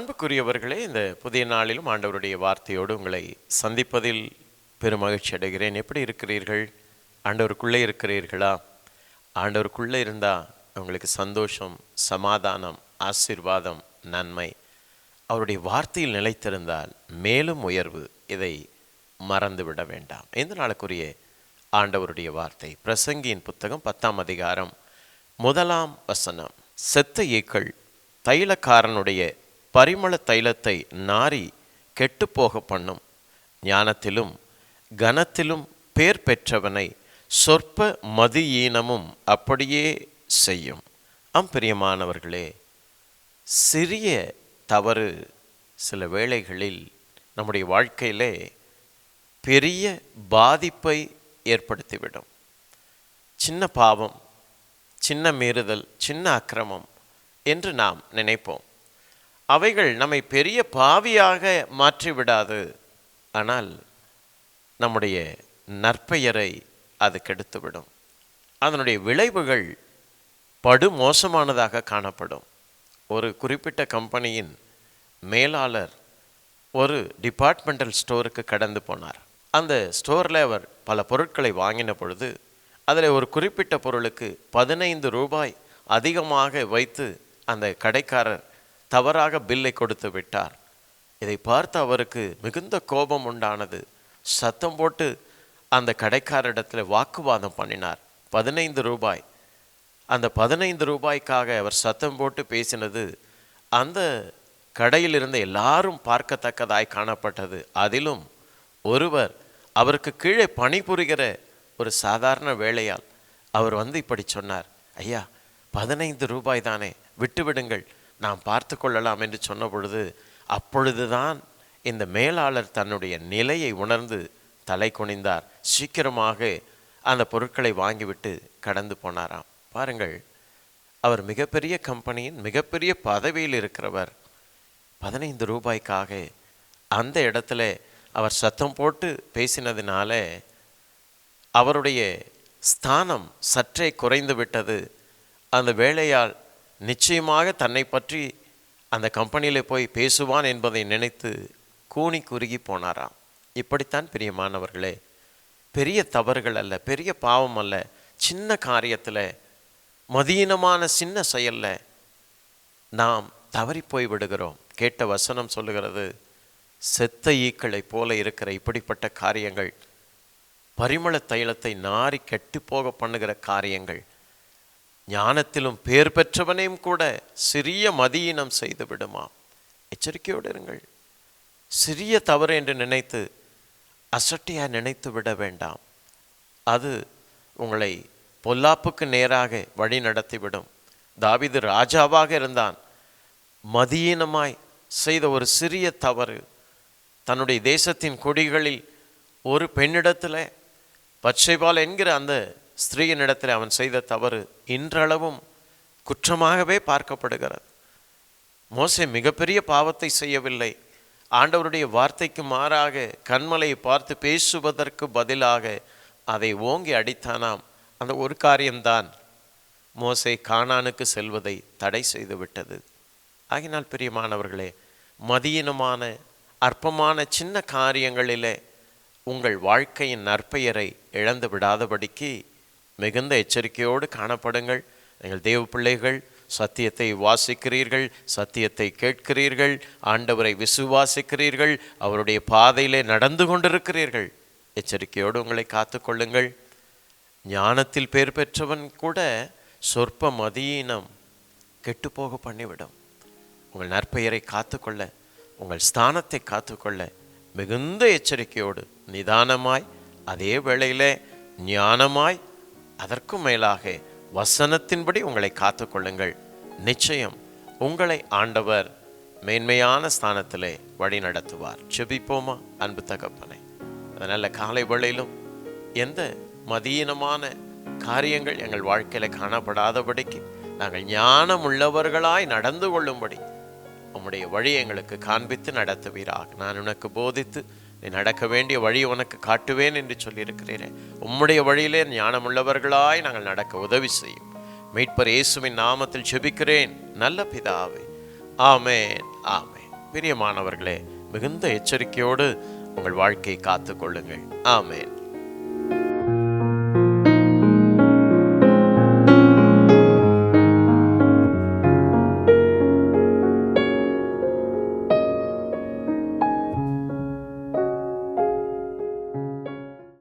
அன்புக்குரியவர்களே இந்த புதிய நாளிலும் ஆண்டவருடைய வார்த்தையோடு உங்களை சந்திப்பதில் பெருமகிழ்ச்சி அடைகிறேன். எப்படி இருக்கிறீர்கள்? ஆண்டவருக்குள்ளே இருக்கிறீர்களா? ஆண்டவருக்குள்ளே இருந்தால் உங்களுக்கு சந்தோஷம் சமாதானம் ஆசீர்வாதம் நன்மை. அவருடைய வார்த்தையில் நிலைத்திருந்தால் மேலும் உயர்வு இதை மறந்துவிட வேண்டாம். இந்த நாளுக்குரிய ஆண்டவருடைய வார்த்தை பிரசங்கியின் புத்தகம் பத்தாம் அதிகாரம் முதலாம் வசனம். செத்த ஈக்கள் தைலக்காரனுடைய பரிமள தைலத்தை நாரி கெட்டுப்போக பண்ணும். ஞானத்திலும் கனத்திலும் பேர் பெற்றவனை சொற்ப மதியீனமும் அப்படியே செய்யும். அம்பிரியமானவர்களே சிறிய தவறு சில வேளைகளில் நம்முடைய வாழ்க்கையிலே பெரிய பாதிப்பை ஏற்படுத்திவிடும். சின்ன பாவம் சின்ன மீறுதல் சின்ன அக்கிரமம் என்று நாம் நினைப்போம். அவைகள் நம்மை பெரிய பாவியாக மாற்றிவிடாது. ஆனால் நம்முடைய நற்பெயரை அது கெடுத்துவிடும். அதனுடைய விளைவுகள் படுமோசமானதாக காணப்படும். ஒரு குறிப்பிட்ட கம்பெனியின் மேலாளர் ஒரு டிபார்ட்மெண்டல் ஸ்டோருக்கு கடந்து போனார். அந்த ஸ்டோரில் அவர் பல பொருட்களை வாங்கின பொழுது அதில் ஒரு குறிப்பிட்ட பொருளுக்கு பதினைந்து ரூபாய் அதிகமாக வைத்து அந்த கடைக்காரர் தவறாக பில்லை கொடுத்து விட்டார். இதை பார்த்து அவருக்கு மிகுந்த கோபம் உண்டானது. சத்தம் போட்டு அந்த கடைக்காரரிடத்தில் வாக்குவாதம் பண்ணினார். பதினைந்து ரூபாய். அந்த பதினைந்து ரூபாய்க்காக அவர் சத்தம் போட்டு பேசினது அந்த கடையில் இருந்த எல்லாரும் பார்க்கத்தக்கதாய் காணப்பட்டது. அதிலும் ஒருவர் அவருக்கு கீழே பணிபுரிகிற ஒரு சாதாரண வேலையால் அவர் வந்து இப்படி சொன்னார். ஐயா பதினைந்து ரூபாய் தானே விட்டுவிடுங்கள். நாம் பார்த்து கொள்ளலாம் என்று சொன்ன பொழுது அப்பொழுதுதான் இந்த மேலாளர் தன்னுடைய நிலையை உணர்ந்து தலை குனிந்தார். சீக்கிரமாக அந்த பொருட்களை வாங்கிவிட்டு கடந்து போனாராம். பாருங்கள் அவர் மிகப்பெரிய கம்பெனியின் மிகப்பெரிய பதவியில் இருக்கிறவர். பதினைந்து ரூபாய்க்காக அந்த இடத்துல அவர் சத்தம் போட்டு பேசினதினால அவருடைய ஸ்தானம் சற்றே குறைந்து விட்டது. அந்த வேலையால் நிச்சயமாக தன்னை பற்றி அந்த கம்பெனியில் போய் பேசுவான் என்பதை நினைத்து கூனி குறுகி போனாராம். இப்படித்தான் பிரியமானவர்களே பெரிய தவறுகள் அல்ல பெரிய பாவம் அல்ல சின்ன காரியத்தில் மதீனமான சின்ன செயலில் நாம் தவறி போய் விடுகிறோம். கேட்ட வசனம் சொல்லுகிறது செத்த ஈக்களைப் போல இருக்கிற இப்படிப்பட்ட காரியங்கள் பரிமள தைலத்தை நாரி கெட்டு போக பண்ணுகிற காரியங்கள் ஞானத்திலும் பேர் பெற்றவனையும் கூட சிறிய மதியினம் செய்து விடுமாம். எச்சரிக்கையோடு இருங்கள். சிறிய தவறு என்று நினைத்து அசட்டியாக நினைத்து விட வேண்டாம். அது உங்களை பொல்லாப்புக்கு நேராக வழி நடத்திவிடும். தாவிது ராஜாவாக இருந்தான். மதியீனமாய் செய்த ஒரு சிறிய தவறு தன்னுடைய தேசத்தின் கொடிகளில் ஒரு பெண்ணிடத்தில் பச்சைபால் என்கிற அந்த ஸ்திரீயினிடத்தில் அவன் செய்த தவறு இன்றளவும் குற்றமாகவே பார்க்கப்படுகிறது. மோசே மிகப்பெரிய பாவத்தை செய்யவில்லை. ஆண்டவருடைய வார்த்தைக்கு மாறாக கண்மலையை பார்த்து பேசுவதற்கு பதிலாக அதை ஓங்கி அடித்தானாம். அந்த ஒரு காரியம்தான் மோசே காணானுக்கு செல்வதை தடை செய்து விட்டது ஆகினால் பிரியமானவர்களே மதியினமான அற்பமான சின்ன காரியங்களிலே உங்கள் வாழ்க்கையின் நற்பெயரை இழந்து விடாதபடிக்கு மிகுந்த எச்சரிக்கையோடு காணப்படுங்கள். நீங்கள் தேவ பிள்ளைகள் சத்தியத்தை வாசிக்கிறீர்கள் சத்தியத்தை கேட்கிறீர்கள் ஆண்டவரை விசுவாசிக்கிறீர்கள் அவருடைய பாதையிலே நடந்து கொண்டிருக்கிறீர்கள். எச்சரிக்கையோடு உங்களை காத்துக்கொள்ளுங்கள். ஞானத்தில் பேர் பெற்றவன் கூட சொற்ப மதியினம் கெட்டுப்போக பண்ணிவிடும். உங்கள் நற்பெயரை காத்துக்கொள்ள உங்கள் ஸ்தானத்தை காத்துக்கொள்ள மிகுந்த எச்சரிக்கையோடு நிதானமாய் அதே வேளையிலே ஞானமாய் அதற்கும் மேலாக வசனத்தின்படி உங்களை காத்துக்கொள்ளுங்கள். நிச்சயம் உங்களை ஆண்டவர் மேன்மையான ஸ்தானத்திலே வழி நடத்துவார். செபிப்போமா அன்பு தகப்பனை. அதனால் காலை வேளையிலும் எந்த மதீனமான காரியங்கள் எங்கள் வாழ்க்கையில் காணப்படாதபடிக்கு நாங்கள் ஞானம் உள்ளவர்களாய் நடந்து கொள்ளும்படி உம்முடைய வழி எங்களுக்கு காண்பித்து நடத்துவீராக. நான் உனக்கு போதித்து நீ நடக்க வேண்டிய வழி உனக்கு காட்டுவேன் என்று சொல்லியிருக்கிறீரே. உம்முடைய வழியிலே ஞானமுள்ளவர்களாய் நாங்கள் நடக்க உதவி செய்யும். மீட்பர் இயேசுவின் நாமத்தில் ஜெபிக்கிறேன் நல்ல பிதாவே. ஆமேன் ஆமேன். பிரியமானவர்களே மிகுந்த எச்சரிக்கையோடு உங்கள் வாழ்க்கையை காத்துக்கொள்ளுங்கள். ஆமேன்.